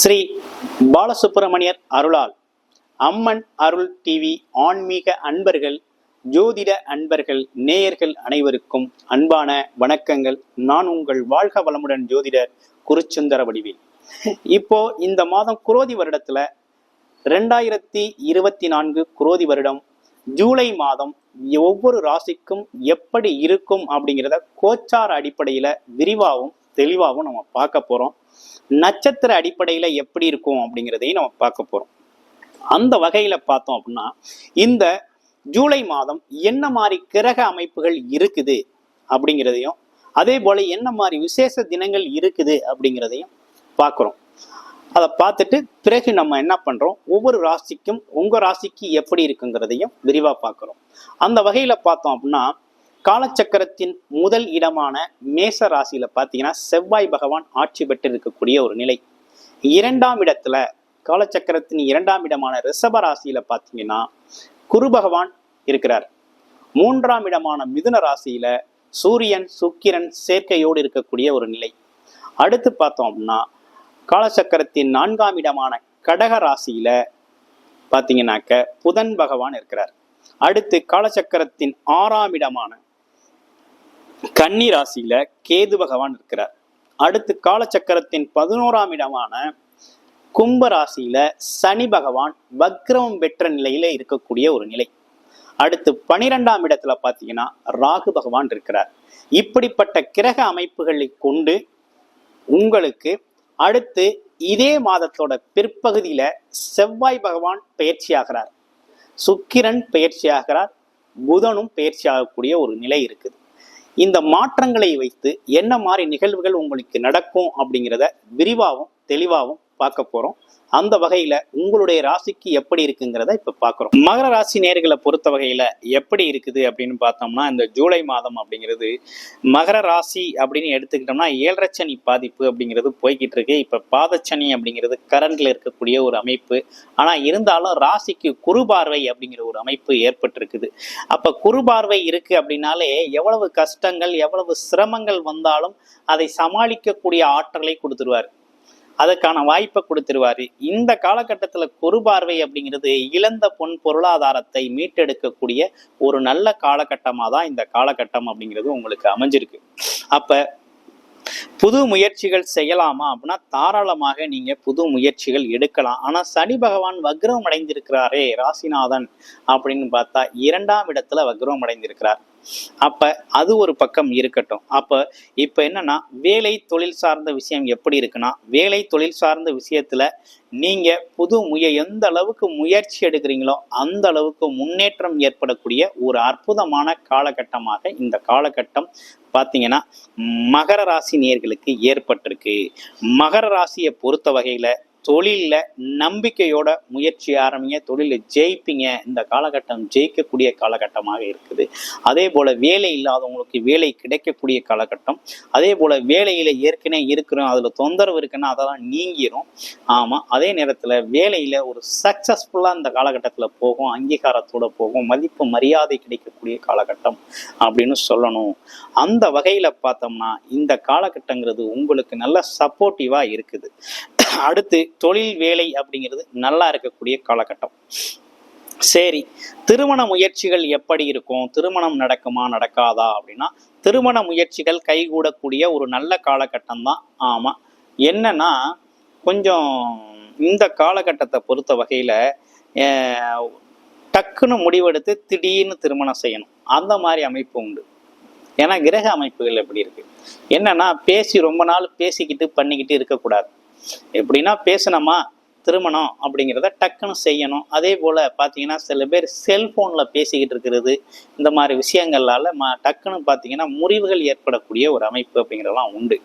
ஸ்ரீ பாலசுப்பிரமணியர் அருளால் அம்மன் அருள் டிவி ஆன்மீக அன்பர்கள் ஜோதிட அன்பர்கள் நேயர்கள் அனைவருக்கும் அன்பான வணக்கங்கள். நான் உங்கள் வாழ்க வளமுடன் ஜோதிடர் குருச்சுந்தர வடிவில். இப்போ இந்த மாதம் குரோதி வருடத்துல ரெண்டாயிரத்தி இருபத்தி நான்கு குரோதி வருடம் ஜூலை மாதம் ஒவ்வொரு ராசிக்கும் எப்படி இருக்கும் அப்படிங்கிறத கோச்சார அடிப்படையில விரிவாகவும் தெளிவாகவும் நம்ம பார்க்க போகிறோம் நட்சத்திர அடிப்படையில் எப்படி இருக்கும் அப்படிங்கிறதையும் நம்ம பார்க்க போகிறோம் அந்த வகையில் பார்த்தோம் அப்படின்னா இந்த ஜூலை மாதம் என்ன மாதிரி கிரக அமைப்புகள் இருக்குது அப்படிங்கிறதையும் அதே போல் என்ன மாதிரி விசேஷ தினங்கள் இருக்குது அப்படிங்கிறதையும் பார்க்குறோம். அதை பார்த்துட்டு பிறகு நம்ம என்ன பண்ணுறோம் ஒவ்வொரு ராசிக்கும் உங்கள் ராசிக்கு எப்படி இருக்குங்கிறதையும் விரிவாக பார்க்குறோம். அந்த வகையில் பார்த்தோம் அப்படின்னா காலச்சக்கரத்தின் முதல் இடமான மேச ராசியில பார்த்தீங்கன்னா செவ்வாய் பகவான் ஆட்சி பெற்று இருக்கக்கூடிய ஒரு நிலை. இரண்டாம் இடத்துல காலச்சக்கரத்தின் இரண்டாம் இடமான ரிஷப ராசியில பார்த்தீங்கன்னா குரு பகவான் இருக்கிறார். மூன்றாம் இடமான மிதுன ராசியில சூரியன் சுக்கிரன் சேர்க்கையோடு இருக்கக்கூடிய ஒரு நிலை. அடுத்து பார்த்தோம் அப்படின்னா காலச்சக்கரத்தின் நான்காம் இடமான கடக ராசியில பார்த்தீங்கன்னாக்க புதன் பகவான் இருக்கிறார். அடுத்து காலச்சக்கரத்தின் ஆறாம் இடமான கன்னி ராசியில கேது பகவான் இருக்கிறார். அடுத்து காலச்சக்கரத்தின் பதினோராம் இடமான கும்ப ராசியில சனி பகவான் வக்ரமம் பெற்ற நிலையில இருக்கக்கூடிய ஒரு நிலை. அடுத்து பனிரெண்டாம் இடத்துல பார்த்தீங்கன்னா ராகு பகவான் இருக்கிறார். இப்படிப்பட்ட கிரக அமைப்புகளை கொண்டு உங்களுக்கு அடுத்து இதே மாதத்தோட பிற்பகுதியில செவ்வாய் பகவான் பயிற்சியாகிறார். சுக்கிரன் பயிற்சியாகிறார். புதனும் பயிற்சியாகக்கூடிய ஒரு நிலை இருக்குது. இந்த மாற்றங்களை வைத்து என்ன மாதிரி நிகழ்வுகள் உங்களுக்கு நடக்கும் அப்படிங்கிறத விரிவாகவும் தெளிவாகவும் பார்க்க போறோம். அந்த வகையில உங்களுடைய ராசிக்கு எப்படி இருக்குங்கிறத இப்ப பார்க்குறோம். மகர ராசி நேர்களை பொறுத்த வகையில எப்படி இருக்குது அப்படின்னு பார்த்தோம்னா இந்த ஜூலை மாதம் அப்படிங்கிறது மகர ராசி அப்படின்னு எடுத்துக்கிட்டோம்னா ஏழரை சனி பாதிப்பு அப்படிங்கிறது போய்கிட்டு இருக்கு. இப்ப பாதச்சனி அப்படிங்கிறது கரண்ட்ல இருக்கக்கூடிய ஒரு அமைப்பு. ஆனா இருந்தாலும் ராசிக்கு குறுபார்வை அப்படிங்கிற ஒரு அமைப்பு ஏற்பட்டிருக்குது. அப்ப குறுபார்வை இருக்கு அப்படின்னாலே எவ்வளவு கஷ்டங்கள் எவ்வளவு சிரமங்கள் வந்தாலும் அதை சமாளிக்கக்கூடிய ஆற்றலை கொடுத்துருவார். அதுக்கான வாய்ப்பை கொடுத்துருவாரு. இந்த காலகட்டத்துல குறுபார்வை அப்படிங்கிறது இழந்த பொன் பொருளாதாரத்தை மீட்டெடுக்கக்கூடிய ஒரு நல்ல காலகட்டமாக தான் இந்த காலகட்டம் அப்படிங்கிறது உங்களுக்கு அமைஞ்சிருக்கு. அப்ப புது முயற்சிகள் செய்யலாமா அப்படின்னா தாராளமாக நீங்க புது முயற்சிகள் எடுக்கலாம். ஆனா சனி பகவான் வக்ரம் அடைந்திருக்கிறாரே ராசிநாதன் அப்படின்னு பார்த்தா இரண்டாம் இடத்துல வக்ரம் அடைந்திருக்கிறார். அப்ப அது ஒரு பக்கம் இருக்கட்டும். அப்ப இப்ப என்னன்னா வேலை தொழில் சார்ந்த விஷயம் எப்படி இருக்குன்னா வேலை தொழில் சார்ந்த விஷயத்துல நீங்க புது முய எந்த அளவுக்கு முயற்சி எடுக்கிறீங்களோ அந்த அளவுக்கு முன்னேற்றம் ஏற்படக்கூடிய ஒரு அற்புதமான காலகட்டமாக இந்த காலகட்டம் பார்த்தீங்கன்னா மகர ராசி நேர்களுக்கு ஏற்பட்டிருக்கு. மகர ராசியை பொறுத்த வகையில தொழிலில் நம்பிக்கையோட முயற்சி ஆரம்பிங்க தொழிலில் ஜெயிப்பீங்க. இந்த காலகட்டம் ஜெயிக்கக்கூடிய காலகட்டமாக இருக்குது. அதே போல் வேலை இல்லாதவங்களுக்கு வேலை கிடைக்கக்கூடிய காலகட்டம். அதே போல் வேலையில் ஏற்கனவே இருக்கிறோம் அதில் தொந்தரவு இருக்குன்னா அதெல்லாம் நீங்கிரும். ஆமாம் அதே நேரத்தில் வேலையில் ஒரு சக்ஸஸ்ஃபுல்லாக இந்த காலகட்டத்தில் போகும் அங்கீகாரத்தோடு போகும் மதிப்பு மரியாதை கிடைக்கக்கூடிய காலகட்டம் அப்படின்னு சொல்லணும். அந்த வகையில் பார்த்தோம்னா இந்த காலகட்டங்கிறது உங்களுக்கு நல்ல சப்போர்ட்டிவாக இருக்குது. அடுத்து தொழில் வேலை அப்படிங்கிறது நல்லா இருக்கக்கூடிய காலகட்டம். சரி திருமண முயற்சிகள் எப்படி இருக்கும்? திருமணம் நடக்குமா நடக்காதா அப்படின்னா திருமண முயற்சிகள் கைகூடக்கூடிய ஒரு நல்ல காலகட்டம் தான் ஆமா. என்னன்னா கொஞ்சம் இந்த காலகட்டத்தை பொறுத்த வகையில டக்குன்னு முடிவெடுத்து திடீர்னு திருமணம் செய்யணும். அந்த மாதிரி அமைப்பு உண்டு. ஏன்னா கிரக அமைப்புகள் எப்படி இருக்கு? என்னன்னா பேசி ரொம்ப நாள் பேசிக்கிட்டு பண்ணிக்கிட்டு இருக்கக்கூடாது. எப்படின்னா பேசணுமா திருமணம் அப்படிங்கிறத டக்குன்னு செய்யணும். அதே போல் பார்த்தீங்கன்னா சில பேர் செல்ஃபோனில் பேசிக்கிட்டு இருக்கிறது இந்த மாதிரி விஷயங்களால ம டக்குன்னு பார்த்தீங்கன்னா முறிவுகள் ஏற்படக்கூடிய ஒரு அமைப்பு அப்படிங்கிறதெல்லாம் உண்டு.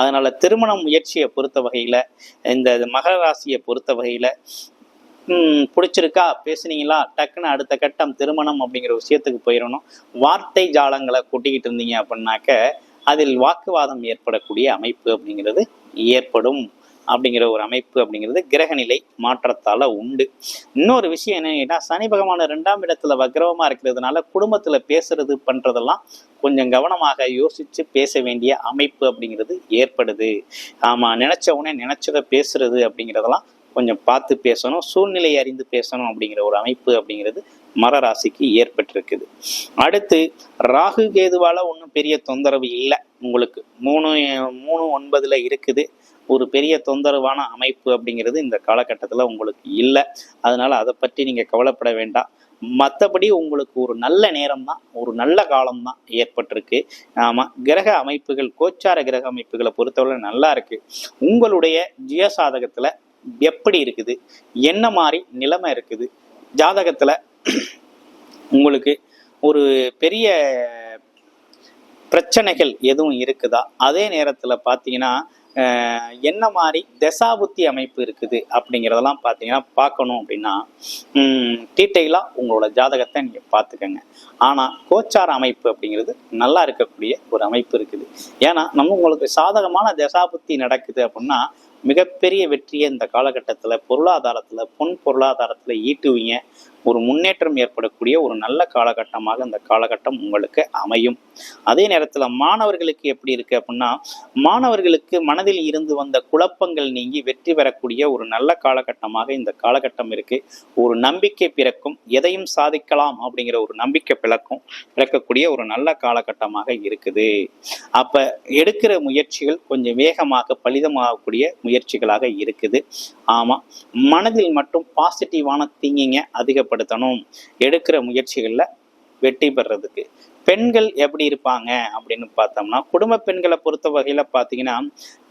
அதனால திருமண முயற்சியை பொறுத்த வகையில் இந்த மகர ராசியை பொறுத்த வகையில் பிடிச்சிருக்கா? பேசுனீங்களா? டக்குன்னு அடுத்த கட்டம் திருமணம் அப்படிங்கிற விஷயத்துக்கு போயிடணும். வார்த்தை ஜாலங்களை கொட்டிக்கிட்டு இருந்தீங்க அப்படின்னாக்க அதில் வாக்குவாதம் ஏற்படக்கூடிய அமைப்பு அப்படிங்கிறது ஏற்படும் அப்படிங்கிற ஒரு அமைப்பு அப்படிங்கிறது கிரகநிலை மாற்றத்தால உண்டு. இன்னொரு விஷயம் என்னன்னா சனி பகவான் ரெண்டாம் இடத்துல வக்ரவமா இருக்கிறதுனால குடும்பத்துல பேசுறது பண்றதெல்லாம் கொஞ்சம் கவனமாக யோசிச்சு பேச வேண்டிய அமைப்பு அப்படிங்கிறது ஏற்படுது. ஆமா நினைச்ச உடனே நினைச்சதை பேசுறது அப்படிங்கிறதெல்லாம் கொஞ்சம் பார்த்து பேசணும் சூழ்நிலை அறிந்து பேசணும் அப்படிங்கிற ஒரு அமைப்பு அப்படிங்கிறது மர ராசிக்கு ஏற்பட்டிருக்குது. அடுத்து ராகு கேதுவால ஒன்றும் பெரிய தொந்தரவு இல்லை உங்களுக்கு. மூணு மூணு ஒன்பதுல இருக்குது. ஒரு பெரிய தொந்தரவான அமைப்பு அப்படிங்கிறது இந்த காலகட்டத்தில் உங்களுக்கு இல்லை. அதனால அதை பற்றி நீங்கள் கவலைப்பட வேண்டாம். மற்றபடி உங்களுக்கு ஒரு நல்ல நேரம் தான் ஒரு நல்ல காலம் தான் ஏற்பட்டிருக்கு. ஆமாம் கிரக அமைப்புகள் கோச்சார கிரக அமைப்புகளை பொறுத்தவரை நல்லா இருக்கு. உங்களுடைய ஜியசாதகத்தில் எப்படி இருக்குது? என்ன மாதிரி நிலைமை இருக்குது? ஜாதகத்தில் உங்களுக்கு ஒரு பெரிய பிரச்சனைகள் எதுவும் இருக்குதா? அதே நேரத்தில் பார்த்தீங்கன்னா என்ன மாதிரி தசாபுத்தி அமைப்பு இருக்குது அப்படிங்கிறதெல்லாம் பார்த்தீங்கன்னா பார்க்கணும் அப்படின்னா டீட்டெயிலாக உங்களோட ஜாதகத்தை நீங்கள் பார்த்துக்கோங்க ஆனால் கோச்சார அமைப்பு அப்படிங்கிறது நல்லா இருக்கக்கூடிய ஒரு அமைப்பு இருக்குது. ஏன்னா நம்ம உங்களுக்கு சாதகமான தசாபுத்தி நடக்குது அப்படின்னா மிகப்பெரிய வெற்றியை இந்த காலகட்டத்தில் பொருளாதாரத்தில் பொன் பொருளாதாரத்தில் ஈட்டுவீங்க. ஒரு முன்னேற்றம் ஏற்படக்கூடிய ஒரு நல்ல காலகட்டமாக இந்த காலகட்டம் உங்களுக்கு அமையும். அதே நேரத்தில் மாணவர்களுக்கு எப்படி இருக்கு அப்படின்னா மாணவர்களுக்கு மனதில் இருந்து வந்த குழப்பங்கள் நீங்கி வெற்றி பெறக்கூடிய ஒரு நல்ல காலகட்டமாக இந்த காலகட்டம் இருக்கு. ஒரு நம்பிக்கை பிறக்கும் எதையும் சாதிக்கலாம் அப்படிங்கிற ஒரு நம்பிக்கை பிறக்கும் பிறக்கக்கூடிய ஒரு நல்ல காலகட்டமாக இருக்குது. அப்ப எடுக்கிற முயற்சிகள் கொஞ்சம் வேகமாக பலிதமாகக்கூடிய முயற்சிகளாக இருக்குது. ஆமா மனதில் மட்டும் பாசிட்டிவான அதிக ஏற்படுத்தணும் எடுக்கிற முயற்சிகளில் வெற்றி பெறதுக்கு. பெண்கள் எப்படி இருப்பாங்க அப்படின்னு பார்த்தோம்னா குடும்ப பெண்களை பொறுத்த வகையில் பார்த்தீங்கன்னா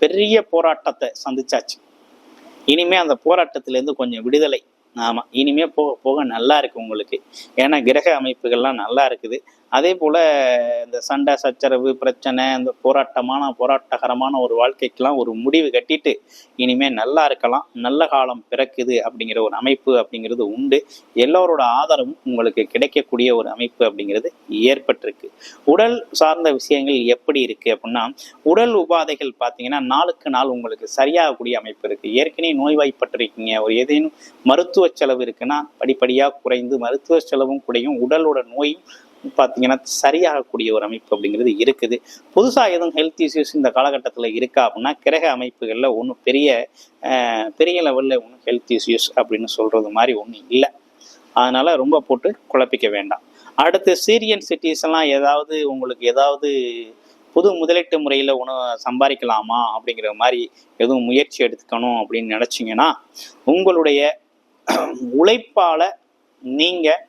பெரிய போராட்டத்தை சந்திச்சாச்சு. இனிமே அந்த போராட்டத்திலேருந்து கொஞ்சம் விடுதலை. ஆமாம் இனிமே போக போக நல்லா இருக்கு உங்களுக்கு. ஏன்னா கிரக அமைப்புகள்லாம் நல்லா இருக்குது. அதே போல் இந்த சண்டை சச்சரவு பிரச்சனை இந்த போராட்டமான போராட்டகரமான ஒரு வாழ்க்கைக்கெல்லாம் ஒரு முடிவு கட்டிட்டு இனிமேல் நல்லா இருக்கலாம் நல்ல காலம் பிறக்குது அப்படிங்கிற ஒரு அமைப்பு அப்படிங்கிறது உண்டு. எல்லோரோட ஆதரவும் உங்களுக்கு கிடைக்கக்கூடிய ஒரு அமைப்பு அப்படிங்கிறது ஏற்பட்டிருக்கு. உடல் சார்ந்த விஷயங்கள் எப்படி இருக்குது அப்படின்னா உடல் உபாதைகள் பார்த்தீங்கன்னா நாளுக்கு நாள் உங்களுக்கு சரியாகக்கூடிய அமைப்பு இருக்குது ஏற்கனவே நோய்வாய்ப்பட்டிருக்கீங்க. ஒரு ஏதேனும் மருத்துவ செலவு இருக்குன்னா படிப்படியாக குறைந்து மருத்துவ செலவும் குறையும். உடலோட நோயும் பார்த்தீங்கன்னா சரியாகக்கூடிய ஒரு அமைப்பு அப்படிங்கிறது இருக்குது. புதுசாக எதுவும் ஹெல்த் இஷ்யூஸ் இந்த காலகட்டத்தில் இருக்கா அப்படின்னா கிரக அமைப்புகளில் ஒன்றும் பெரிய பெரிய லெவலில் ஒன்றும் ஹெல்த் இஷ்யூஸ் அப்படின்னு சொல்கிறது மாதிரி ஒன்றும் இல்லை. அதனால் ரொம்ப போட்டு குழப்பிக்க வேண்டாம். அடுத்து சீரியன் சிட்டிஸ் எல்லாம் ஏதாவது உங்களுக்கு ஏதாவது புது முதலீட்டு முறையில் உணவு சம்பாதிக்கலாமா அப்படிங்கிற மாதிரி எதுவும் முயற்சி எடுத்துக்கணும் அப்படின்னு நினச்சிங்கன்னா உங்களுடைய உழைப்பால் நீங்கள்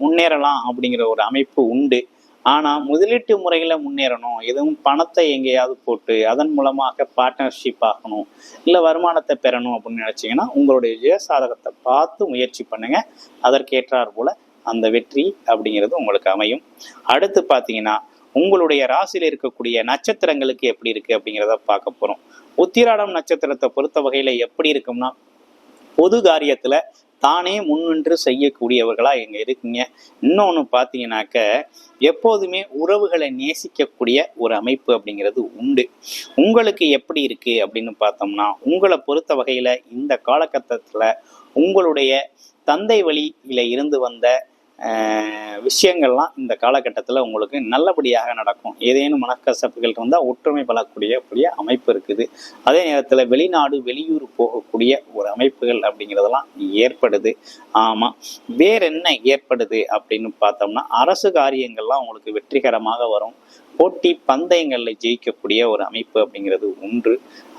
முன்னேறலாம் அப்படிங்கிற ஒரு அமைப்பு உண்டு. ஆனால் முதலீட்டு முறையில் முன்னேறணும் எதுவும் பணத்தை எங்கேயாவது போட்டு அதன் மூலமாக பார்ட்னர்ஷிப் ஆகணும் இல்லை வருமானத்தை பெறணும் அப்படின்னு நினச்சிங்கன்னா உங்களுடைய ஜெயசாதகத்தை பார்த்து முயற்சி பண்ணுங்கள் அதற்கேற்றார் போல அந்த வெற்றி அப்படிங்கிறது உங்களுக்கு அமையும். அடுத்து பார்த்தீங்கன்னா உங்களுடைய ராசியில் இருக்கக்கூடிய நட்சத்திரங்களுக்கு எப்படி இருக்குது அப்படிங்கிறத பார்க்க போகிறோம் உத்திராடம் நட்சத்திரத்தை பொறுத்த வகையில் எப்படி இருக்கும்னா பொது காரியத்தில் தானே முன்னின்று செய்யக்கூடியவர்களாக இங்கே இருக்கீங்க. இன்னொன்று பார்த்தீங்கன்னாக்க எப்போதுமே உறவுகளை நேசிக்கக்கூடிய ஒரு அமைப்பு அப்படிங்கிறது உண்டு. உங்களுக்கு எப்படி இருக்குது அப்படின்னு பார்த்தோம்னா உங்களை பொறுத்த வகையில் இந்த காலகட்டத்தில் உங்களுடைய தந்தை வழியில் இருந்து வந்த விஷயங்கள்லாம் இந்த காலகட்டத்தில் உங்களுக்கு நல்லபடியாக நடக்கும். ஏதேனும் மனக்கசப்புகள் இருந்தால் ஒற்றுமை பலக்கூடிய கூடிய அமைப்பு இருக்குது. அதே நேரத்தில் வெளிநாடு வெளியூர் போகக்கூடிய ஒரு அமைப்புகள் அப்படிங்கிறதெல்லாம் ஏற்படுது. ஆமாம் வேற என்ன ஏற்படுது அப்படின்னு பார்த்தோம்னா அரசு காரியங்கள்லாம் உங்களுக்கு வெற்றிகரமாக வரும். போட்டி பந்தயங்களில் ஜெயிக்கக்கூடிய ஒரு அமைப்பு அப்படிங்கிறது உண்டு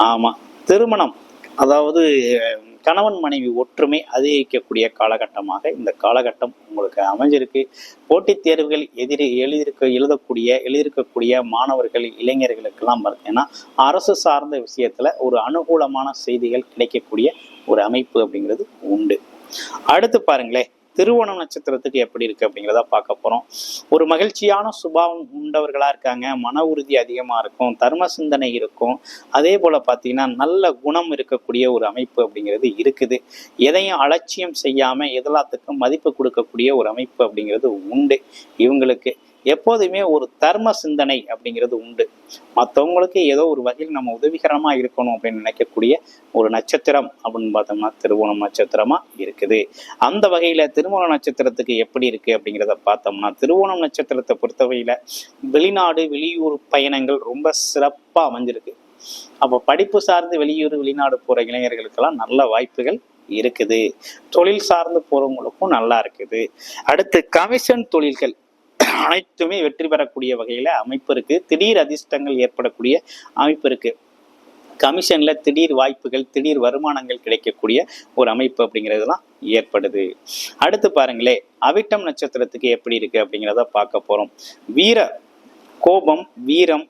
ஆமாம் திருமணம். அதாவது கணவன் மனைவி ஒற்றுமை அதிகரிக்கக்கூடிய காலகட்டமாக இந்த காலகட்டம் உங்களுக்கு அமைஞ்சிருக்கு. போட்டித் தேர்வுகள் எதிரி எழுதியிருக்க எழுதக்கூடிய எழுதியிருக்கக்கூடிய மாணவர்கள் இளைஞர்களுக்கெல்லாம் பார்த்தீங்கன்னா அரசு சார்ந்த விஷயத்தில் ஒரு அனுகூலமான செய்திகள் கிடைக்கக்கூடிய ஒரு அமைப்பு அப்படிங்கிறது உண்டு. அடுத்து பாருங்களேன். திருவோணம் நட்சத்திரத்துக்கு எப்படி இருக்கு அப்படிங்கிறத பார்க்க போறோம். ஒரு மகிழ்ச்சியான சுபாவம் உண்டவர்களா இருக்காங்க. மன உறுதி அதிகமா இருக்கும். தர்ம சிந்தனை இருக்கும். அதே போல பார்த்தீங்கன்னா நல்ல குணம் இருக்கக்கூடிய ஒரு அமைப்பு அப்படிங்கிறது இருக்குது. எதையும் அலட்சியம் செய்யாம எல்லாத்துக்கும் மதிப்பு கொடுக்கக்கூடிய ஒரு அமைப்பு அப்படிங்கிறது உண்டு. இவங்களுக்கு எப்போதுமே ஒரு தர்ம சிந்தனை அப்படிங்கிறது உண்டு. மற்றவங்களுக்கு ஏதோ ஒரு வகையில் நம்ம உதவிகரமா இருக்கணும் அப்படின்னு நினைக்கக்கூடிய ஒரு நட்சத்திரம் அப்படின்னு பார்த்தோம்னா திருவோணம் நட்சத்திரமா இருக்குது. அந்த வகையில திருவோண நட்சத்திரத்துக்கு எப்படி இருக்கு அப்படிங்கிறத பார்த்தோம்னா திருவோணம் நட்சத்திரத்தை பொறுத்தவரையில வெளிநாடு வெளியூர் பயணங்கள் ரொம்ப சிறப்பா அமைஞ்சிருக்கு. அப்போ படிப்பு சார்ந்து வெளியூர் வெளிநாடு போற இளைஞர்களுக்கெல்லாம் நல்ல வாய்ப்புகள் இருக்குது. தொழில் சார்ந்து போறவங்களுக்கும் நல்லா இருக்குது. அடுத்து கமிஷன் தொழில்கள் அனைத்துமே வெற்றி பெறக்கூடிய வகையில அமைப்பு இருக்கு. திடீர் அதிர்ஷ்டங்கள் ஏற்படக்கூடிய அமைப்பு இருக்கு. கமிஷன்ல திடீர் வாய்ப்புகள் திடீர் வருமானங்கள் கிடைக்கக்கூடிய ஒரு அமைப்பு அப்படிங்கிறதுலாம் ஏற்படுது. அடுத்து பாருங்களே அவிட்டம் நட்சத்திரத்துக்கு எப்படி இருக்கு அப்படிங்கிறத பார்க்க போறோம். வீர கோபம் வீரம்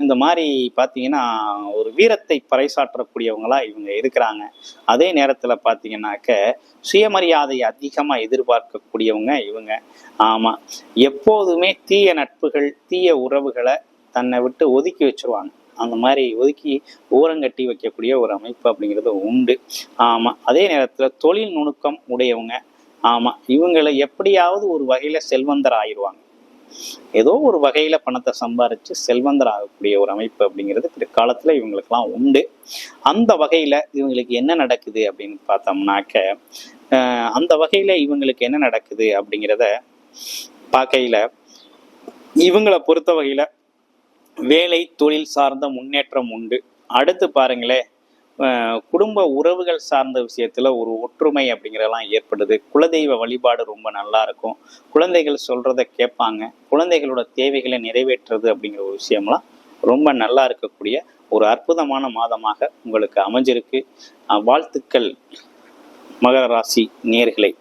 இந்த மாதிரி பார்த்தீங்கன்னா ஒரு வீரத்தை பறைசாற்றக்கூடியவங்களா இவங்க இருக்கிறாங்க. அதே நேரத்தில் பார்த்தீங்கன்னாக்க சுயமரியாதை அதிகமாக எதிர்பார்க்கக்கூடியவங்க இவங்க. ஆமாம் எப்போதுமே தீய நட்புகள் தீய உறவுகளை தன்னை விட்டு ஒதுக்கி வச்சிருவாங்க. அந்த மாதிரி ஒதுக்கி ஓரங்கட்டி வைக்கக்கூடிய ஒரு அமைப்பு அப்படிங்கிறது உண்டு. ஆமாம் அதே நேரத்தில் தொழில் நுணுக்கம் உடையவங்க. ஆமாம் இவங்களை எப்படியாவது ஒரு வகையில் செல்வந்தர் ஆயிடுவாங்க ஏதோ ஒரு வகையில பணத்தை சம்பாரிச்சு செல்வந்தர் ஆகக்கூடிய ஒரு அமைப்பு அப்படிங்கிறது பிற்காலத்துல இவங்களுக்கெல்லாம் உண்டு. அந்த வகையில இவங்களுக்கு என்ன நடக்குது அப்படின்னு பார்த்தோம்னாக்க ஆஹ் அந்த வகையில இவங்களுக்கு என்ன நடக்குது அப்படிங்கிறத பார்க்கையில இவங்களை பொறுத்த வகையில வேலை தொழில் சார்ந்த முன்னேற்றம் உண்டு. அடுத்து பாருங்களேன் குடும்ப உறவுகள் சார்ந்த விஷயத்தில் ஒரு ஒற்றுமை அப்படிங்கிறதெல்லாம் ஏற்படுது. குலதெய்வ வழிபாடு ரொம்ப நல்லா இருக்கும். குழந்தைகள் சொல்கிறத கேட்பாங்க. குழந்தைகளோட தேவைகளை நிறைவேற்றுறது அப்படிங்கிற ஒரு விஷயம்லாம் ரொம்ப நல்லா இருக்கக்கூடிய ஒரு அற்புதமான மாதமாக உங்களுக்கு அமைஞ்சிருக்கு. வாழ்த்துக்கள். மகர ராசி நேர்களை.